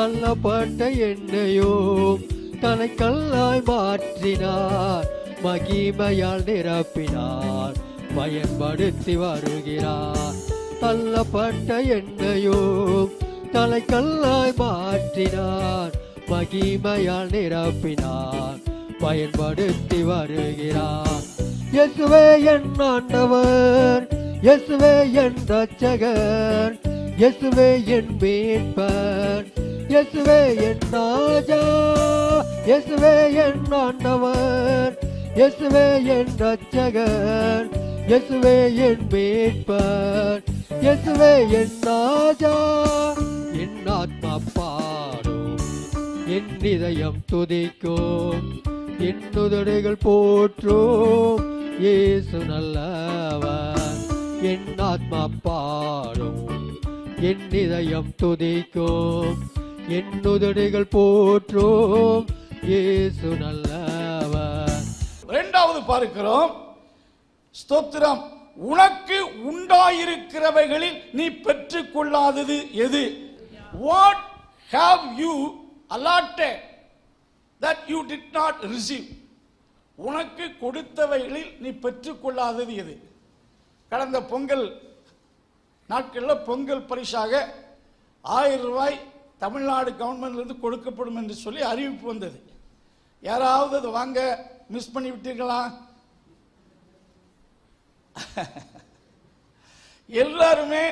தள்ளப்பட்ட என்னையும் தன்னை கல்லாய் மாற்றினார். மகிமையால் நிரப்பினார். பயன்படுத்தி வருகிறார். தள்ளப்பட்ட என்னையும் தலை கல்லாய் மாற்றினார். மகிமையால் நிரப்பினார். பயன்படுத்தி வருகிறார். எசுவே என் ஆண்டவர். எசுவே என் ரச்சகர் எசுவே என் மீட்பர். இயேசுவே என் ராஜா இயேசுவே என் ஆண்டவர் இயேசுவே என் ரட்சகர் இயேசுவே என் மீட்பர் இயேசுவே என் ராஜா. என் ஆத்மா பாடும் என் இதயம் துதிக்கும் என் துதடைகள் போற்றும் இயேசு நல்லவர். என் ஆத்மா பாடும் என் இதயம் துதிக்கும் என் போற்றோம். இயேசு நல்லவர். இரண்டாவது பார்க்கிறோம். ஸ்தோத்திரம். உனக்கு உண்டாயிருக்கிறவைகளில் நீ பெற்றுக்கொள்ளாதது எது? What have you allotted that you did not receive உனக்கு கொடுத்தவைகளில் நீ பெற்றுக்கொள்ளாதது எது? கடந்த பொங்கல் நாட்களில் பொங்கல் பரிசாக ஆயிரம் ரூபாய் தமிழ்நாடு கவர்மெண்ட்லேருந்து கொடுக்கப்படும் என்று சொல்லி அறிவிப்பு வந்தது. யாராவது அதை வாங்க மிஸ் பண்ணி விட்டீர்களா? எல்லாருமே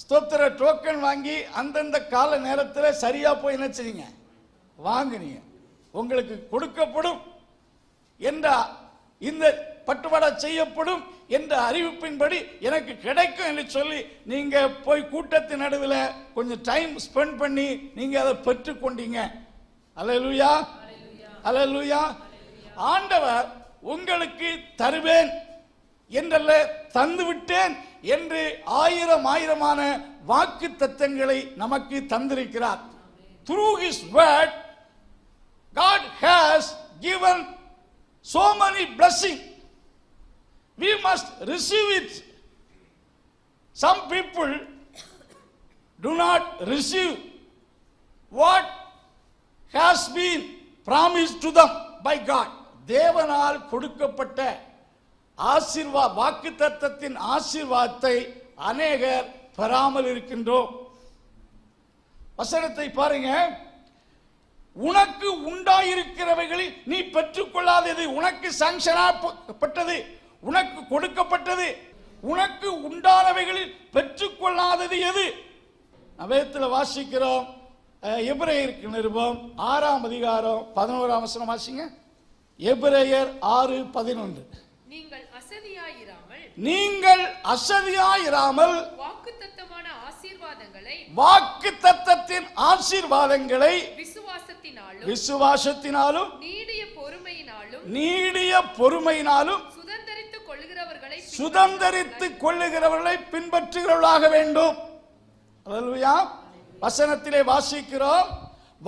ஸ்தோத்திர டோக்கன் வாங்கி அந்தந்த கால நேரத்தில் சரியாக போய் என்ன செய்யுங்க? வாங்குனீங்க. உங்களுக்கு கொடுக்கப்படும் என்ற இந்த பட்டுவாடா செய்யப்படும் என்ற அறிவிப்பின்படி எனக்கு கிடைக்கும் என்று சொல்லி நீங்க போய் கூட்டத்தின் நடுவில் கொஞ்சம் டைம் ஸ்பெண்ட் பண்ணி நீங்க அதை பெற்றுக்கொண்டீங்க அலலுயா அலலுயா ஆண்டவர் உங்களுக்கு தருவேன் என்றல்ல தந்துவிட்டேன் என்று ஆயிரம் ஆயிரமான வாக்கு தத்தங்களை நமக்கு தந்திருக்கிறார். Through his word God has given so many blessing. We must receive it some people do not receive what has been promise to them by God தேவனால் கொடுக்கப்பட்ட ஆசீர்வா வாக்கு தத்தத்தின் ஆசீர்வாதத்தை அநேகர் பெறாமல் இருக்கின்றோம். வசனத்தை பாருங்க. உனக்கு உண்டாயிருக்கிறவைகளில் நீ பெற்றுக்கொள்ளாதது உனக்கு சாங்ஷனாப்பட்டது உனக்கு கொடுக்கப்பட்டது. உனக்கு உண்டானவைகளில் பெற்றுக்கொள்ளாதது எது? வேதத்தில் வாசிக்கிறோம். எபிரேயருக்கு நிருபம். ஆறாம் அதிகாரம் பதினோராம் வசனம் வாசிங்க. எபிரேயர் ஆறு பதினொன்று. நீங்கள் அசதியாயிராமல் நீங்கள் அசதியாயிராமல் வாக்குத்தத்தமான ஆசீர்வாதங்களை வாக்கு தத்தத்தின் ஆசீர்வாதங்களை விசுவாசத்தினாலும் விசுவாசத்தினாலும் நீடிய பொறுமையினாலும் நீடிய பொறுமையினாலும் கொள்கிறவர்களை கொள்ளுகிறவர்களை பின்பற்றுகிறவர்களாக வேண்டும். வசனத்திலே வாசிக்கிறோம்.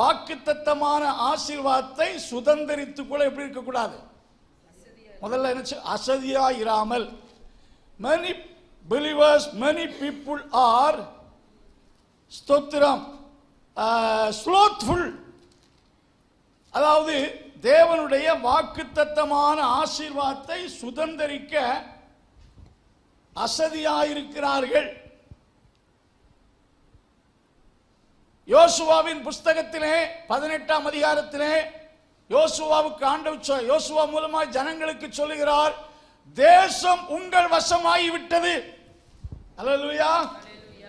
வாக்குத்தத்தமான ஆசீர்வாதத்தை சுதந்திரித்துக் கொள்ள எப்படி இருக்கக்கூடாது? முதல்ல என்ன அசதியா இராமல் many believers many people are ஸ்தோத்திரம். ஸ்லோத்ஃபுல் அதாவது தேவனுடைய வாக்குத்தத்தமான ஆசீர்வாதத்தை சுதந்தரிக்க அசதியாயிருக்கிறார்கள். யோசுவாவின் புஸ்தகத்திலே பதினெட்டாம் அதிகாரத்திலே யோசுவாவுக்கு ஆண்டவர் யோசுவா மூலமாக ஜனங்களுக்கு சொல்லுகிறார் தேசம் உங்கள் வசமாகிவிட்டது. அலலுயா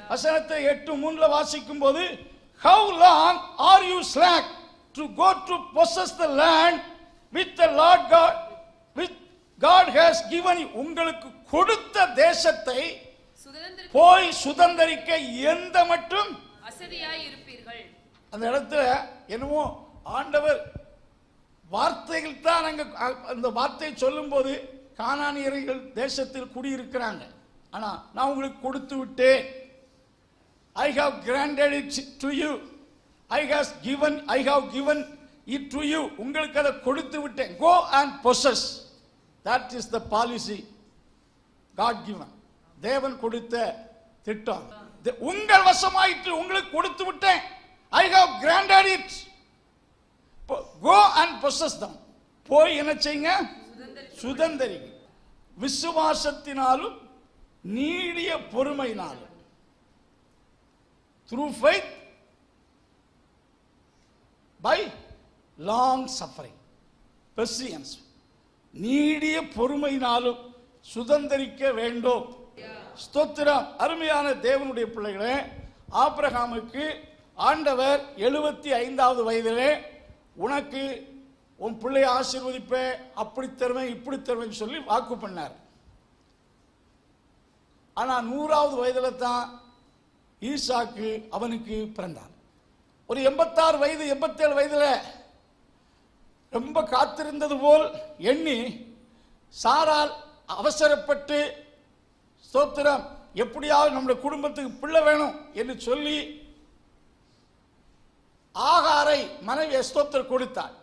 வசனத்தை எட்டு மூணுல வாசிக்கும் போது how long are you slack to go to possess the land with the Lord God with God has given உங்களுக்கு கொடுத்த தேசத்தை போய் சுதந்தரிக்க எந்த மட்டும் அசதியாய் இருப்பீர்கள் அந்த இடத்துல என்னமோ ஆண்டவர் வார்த்தைகள் தான் அங்க அந்த வார்த்தை சொல்லும்போது கானானியர்கள் தேசத்தில் குடியிருக்கிறாங்க. ஆனா நான் உங்களுக்கு கொடுத்து விட்டேன். I have granted it to you I has given I have given it to you உங்களுக்கு அதை கொடுத்து விட்டேன். Go and possess that is the policy God given தேவன் கொடுத்த திட்டம் உங்கள் வசமாயிற்று உங்களுக்கு கொடுத்து விட்டேன். I have granted it go and possess them போய் என்ன செய்யுங்க? சுதந்தரிங்க. விசுவாசத்தினாலும் நீடிய பொறுமையினாலும். Through faith by long suffering patience நீடிய பொறுமையினாலும் சுதந்தரிக்க வேண்டும். ஸ்தோத்திரம். அருமையான தேவனுடைய பிள்ளைகளே ஆப்ரஹாமுக்கு ஆண்டவர் எழுபத்தி ஐந்தாவது வயதிலே உனக்கு உன் பிள்ளையை ஆசீர்வதிப்பேன் அப்படி தருவேன் இப்படி தருவேன் சொல்லி வாக்கு பண்ணார். ஆனா நூறாவது வயதில் தான் ஈசாக்கு அவனுக்கு பிறந்தார் ஒரு எண்பத்தாறு வயது எண்பத்தேழு வயதுல ரொம்ப காத்திருந்தது போல் எண்ணி சாரால் அவசரப்பட்டு ஸ்தோத்திரம் எப்படியாவது நம்முடைய குடும்பத்துக்கு பிள்ளை வேணும் என்று சொல்லி ஆகாரை மனைவி ஸ்தோத்திரம் கொடுத்தார்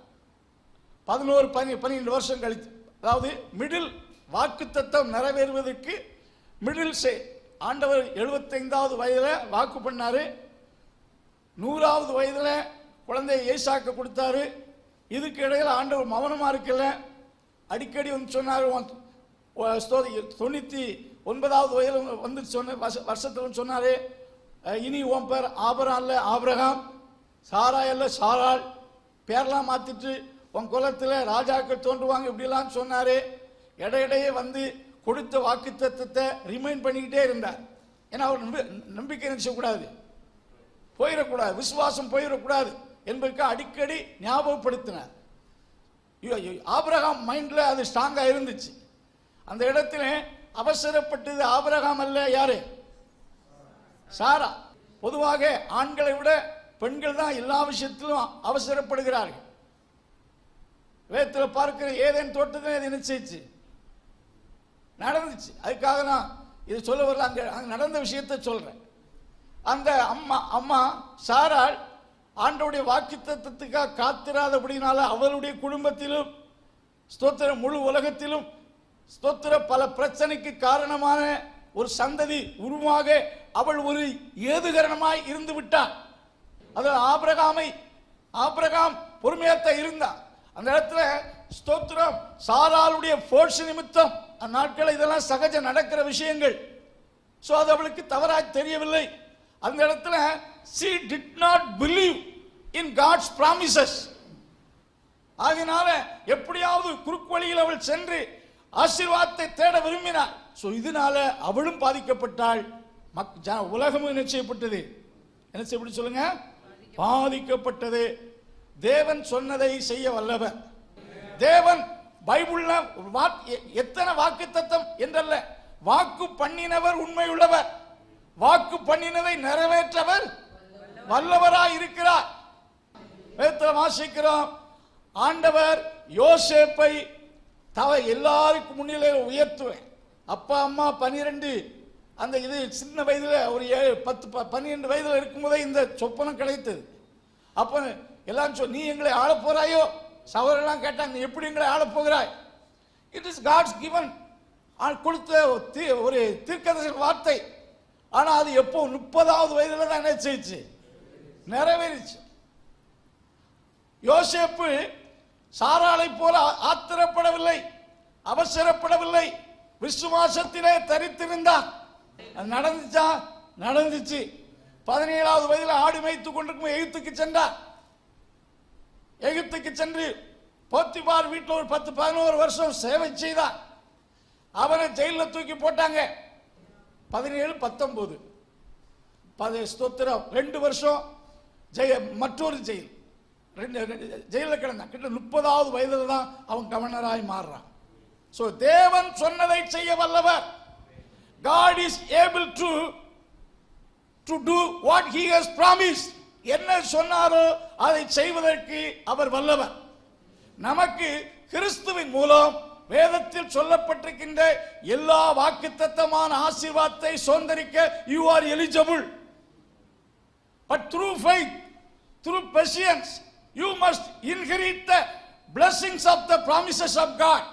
பதினோரு பனி பன்னிரெண்டு வருஷம் கழித்து. அதாவது மிடில் வாக்குத்தத்தம் நிறைவேறுவதற்கு மிடில் சே ஆண்டவர் எழுபத்தைந்தாவது வயதில் வாக்கு பண்ணார். நூறாவது வயதில் குழந்தையை ஏசாக்க கொடுத்தாரு. இதுக்கு இடையில் ஆண்டவர் மௌனமாக இருக்கல. அடிக்கடி வந்து சொன்னார் தொண்ணூற்றி தொண்ணூத்தி ஒன்பதாவது வயதில் வந்து சொன்ன வருஷ- வருஷத்துல வந்து இனி உன் பேர் ஆபராம் இல்ல ஆபிரகாம். சாரா அல்ல சாராள். பேர்லாம் மாத்திட்டு உன் குலத்துல ராஜாக்கள் தோன்றுவாங்க இப்படிலாம் சொன்னாரே. இடையிடையே வந்து கொடுத்த வாக்கு தத்துவத்தை ரிமைண்ட் பண்ணிக்கிட்டே இருந்தார். ஏன்னா அவர் நம்பிக்கை நினைச்சக்கூடாது. போயிடக்கூடாது விசுவாசம் போயிடக்கூடாது என்பதற்கு அடிக்கடி ஞாபகப்படுத்தினார். ஐயோ, ஐயோ, ஆபிரகாம் மைண்ட்ல அது ஸ்ட்ராங்காக இருந்துச்சு. அந்த இடத்துல அவசரப்பட்டது ஆபிரகாம் அல்ல யாரு? சாரா. பொதுவாக ஆண்களை விட பெண்கள் தான் எல்லா விஷயத்திலும் அவசரப்படுகிறார்கள். வேத்தில் பார்க்கிற ஏதேன் தோட்டத்தில் அது நிச்சயிச்சு. நடந்துச்சு. அதுக்காக நான் இது சொல்ல வரல அங்கே அங்கே நடந்த விஷயத்தை சொல்கிறேன் அந்த அம்மா அம்மா சாராள் ஆண்டோடைய வாக்கு தத்துவத்துக்காக காத்திராதபடினால அவளுடைய குடும்பத்திலும் ஸ்தோத்திர முழு உலகத்திலும் ஸ்தோத்திர பல பிரச்சனைக்கு காரணமான ஒரு சந்ததி உருவாக அவள் ஒரு ஏதுகரணமாய் இருந்து விட்டாள் அது ஆபிரகாமை ஆபிரகாம் பொறுமையாத்தான் இருந்தான் அந்த இடத்துல ஸ்தோத்திரம் சாராளுடைய ஃபோர்ஸ் நிமித்தம் அந்நாட்கள் இதெல்லாம் சகஜ நடக்கிற விஷயங்கள். ஸோ அது அவளுக்கு தவறாக தெரியவில்லை. அந்த இடத்துல she did not believe in God's promises ஆகினால எப்படியாவது குறுக்கு வழியில் அவள் சென்று ஆசீர்வாதத்தை தேட விரும்பினார். ஸோ இதனால அவளும் பாதிக்கப்பட்டாள். மக் ஜ- உலகமும் என்ன செய்யப்பட்டது? என்ன செய்யப்பட்டு சொல்லுங்க? பாதிக்கப்பட்டது. தேவன் சொன்னதை செய்ய வல்லவர். தேவன் பைபிள்ல எத்தனை வாக்கு தத்தம் என்றல்ல. வாக்கு பண்ணினவர் உண்மையுள்ளவர். வாக்கு பண்ணினதை நிறைவேற்றவர் வல்லவராய் இருக்கிறார். வாசிக்கிறோம். ஆண்டவர் யோசேப்பை தவ எல்லாருக்கும் முன்னிலே உயர்த்துவேன். அப்பா அம்மா பனிரெண்டு அந்த இது சின்ன வயதில் ஒரு ஏழு பத்து ப- பன்னிரெண்டு வயதில் இருக்கும்போதே இந்த சொப்பனம் கிடைத்தது. அப்போ எல்லாம் சொல் நீ எங்களை ஆள போகிறாயோ சவரெல்லாம் கேட்டாங்க "நீ எப்படி எங்களை ஆள போகிறாய் இட் இஸ் காட்ஸ் கிவன் கொடுத்த ஒரு தீ- ஒரு தீர்க்கதரிசன வார்த்தை. ஆனால் அது எப்போ முப்பதாவது வயதில் தான் என்ன செய்யுச்சு நிறைவேறிச்சு. யோசேப்பு சாராளை போல ஆத்திரப்படவில்லை அவசரப்படவில்லை. விசுவாசத்திலே தரித்திருந்தான். அது நடந்துச்சா? நடந்துச்சு. பதினேழாவது வயதில் ஆடு மேய்த்து கொண்டிருக்கும் எகிப்துக்கு சென்றார். எகிப்துக்கு சென்று போத்திபார் வீட்டில் ஒரு பத்து பதினோரு வருஷம் சேவை செய்தார். அவனை ஜெயிலில் தூக்கி போட்டாங்க. பதினேழு பத்தொன்பது. பது ஸ்தோத்திரம். ரெண்டு வருஷம் ஜெய மற்றொரு ஜெயில். ரெண்டு ரெண்டு ஜெயிலில் கிடந்தான். கிட்ட முப்பதாவது வயதில் தான் அவன் கவர்னராய் மாறுறான். ஸோ தேவன் சொன்னதை செய்ய வல்லவர். God is able to to do what he has promise என்ன சொன்னாரோ அதை செய்வதற்கு அவர் வல்லவர். நமக்கு கிறிஸ்துவின் மூலம் வேதத்தில் சொல்லப்பட்டிருக்கின்ற எல்லா வாக்குத்தத்தமான ஆசீர்வாதத்தை சுதந்திரிக்க you are eligible but through faith through patience you must inherit the blessings of the promises of God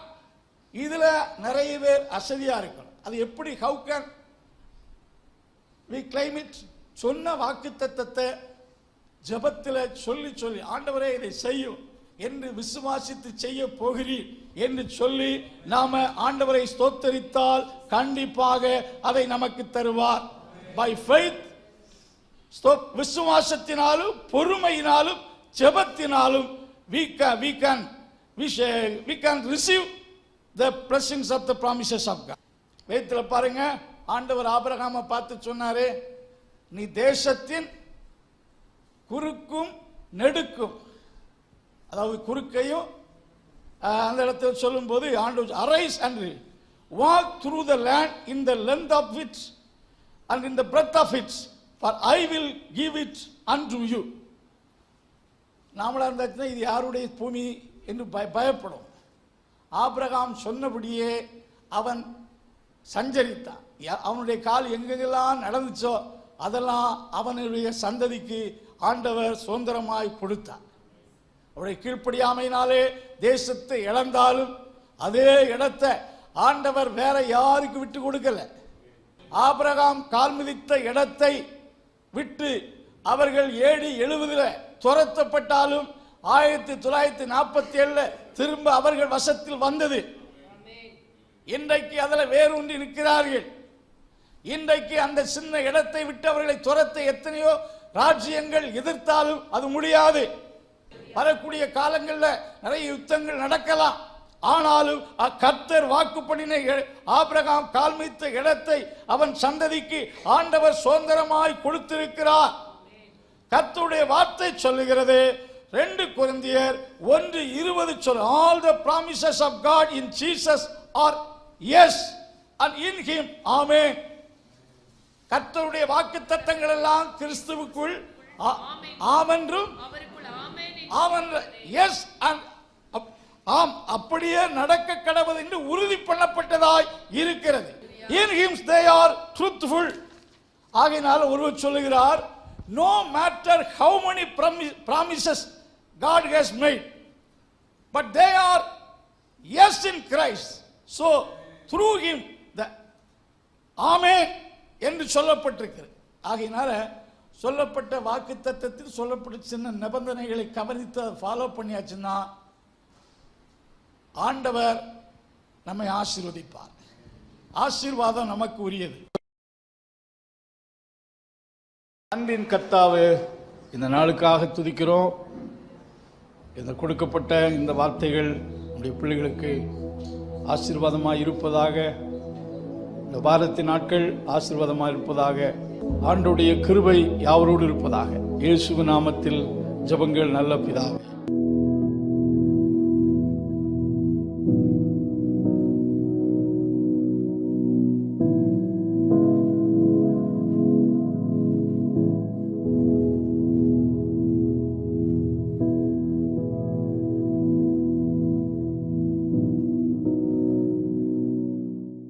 இதில் நிறைய பேர் அசதியாக இருக்கணும். அது எப்படி? ஹவு கேன் வி claim சொன்ன வாக்கு தத்தத்தை ஜெபத்தில் சொல்லி சொல்லி ஆண்டவரே இதை செய்யும் என்று விசுவாசித்து செய்ய போகிறீர் என்று சொல்லி நாம ஆண்டவரை ஸ்தோத்தரித்தால் கண்டிப்பாக அதை நமக்கு தருவார். பை ஃபெய்த் விசுவாசத்தினாலும் பொறுமையினாலும் ஜெபத்தினாலும் we can we can we shall- we can receive the blessings of the promises of God. பாருங்க ஆண்டவர் ஆபரகாம பார்த்து சொன்னாரே நீ தேசத்தின் குறுக்கும் நெடுக்கும் அதாவது குறுக்கையும் அந்த இடத்துல சொல்லும் போது ஆண்டு arise and walk through the land in the length of it and in the breadth of its for I will give it and you நாமளாக இருந்தாச்சுன்னா இது யாருடைய பூமி என்று பய பயப்படும். ஆபிரகாம் சொன்னபடியே அவன் சஞ்சரித்தான். அவனுடைய கால் எங்கெங்கெல்லாம் நடந்துச்சோ அதெல்லாம் அவனுடைய சந்ததிக்கு ஆண்டவர் சுதந்திரமாய் கொடுத்தார். அவருடைய கீழ்ப்படியாமையினாலே தேசத்தை இழந்தாலும் அதே இடத்தை ஆண்டவர் வேற யாருக்கு விட்டு கொடுக்கல. ஆபிரகாம் கால் மிதித்த இடத்தை விட்டு அவர்கள் ஏடி எழுவதில் துரத்தப்பட்டாலும் ஆயிரத்தி தொள்ளாயிரத்தி நாற்பத்தி ஏழுல திரும்ப அவர்கள் வசத்தில் வந்தது. இன்றைக்கு அதில் வேரூன்றி நிற்கிறார்கள். இன்றைக்கு அந்த சின்ன இடத்தை விட்டு அவர்களை துரத்த எத்தனையோ ராஜ்யங்கள் எதிர்த்தாலும் அது முடியாது. வரக்கூடிய காலங்களில் நிறைய யுத்தங்கள் நடக்கலாம். ஆனாலும் கர்த்தர் வாக்கு பண்ணின ஆபிரகாம் கால்மித்த இடத்தை அவன் சந்ததிக்கு ஆண்டவர் சுதந்திரமாய் கொடுத்திருக்கிறார். கர்த்தருடைய வார்த்தை சொல்லுகிறது. ரெண்டு குருந்தியர் ஒன்று இருபது சொல் all the promises of God in Jesus are yes and in him amen கர்த்தருடைய வாக்கு தத்தங்கள் எல்லாம் கிறிஸ்துவுக்குள் ஆமென்றும் எஸ் அண்ட் ஆம் அப்படியே நடக்க கடவுள் என்று உறுதி பண்ணப்பட்டதாய் இருக்கிறது. In him they are truthful ஆகையினால் ஒருவர் சொல்லுகிறார் no matter how many promises God has made but they are yes in Christ so through him the amen என்று சொல்லப்பட்டிருக்கிறது. ஆகையினால சொல்லப்பட்ட வாக்கு தத்தத்தில் சொல்லப்பட்ட சின்ன நிபந்தனைகளை கவனித்து அதை ஃபாலோ பண்ணியாச்சுன்னா ஆண்டவர் நம்மை ஆசீர்வதிப்பார். ஆசீர்வாதம் நமக்கு உரியது. அன்பின் கர்த்தாவே இந்த நாளுக்காக துதிக்கிறோம். இந்த கொடுக்கப்பட்ட இந்த வார்த்தைகள் நம்முடைய பிள்ளைகளுக்கு ஆசீர்வாதமாக இருப்பதாக இந்த வாரத்தின் நாட்கள் ஆசீர்வாதமாக இருப்பதாக ஆண்டுடைய கிருபை யாவரோடு இருப்பதாக. இயேசு நாமத்தில் ஜெபங்கள் நல்ல பிதாவே.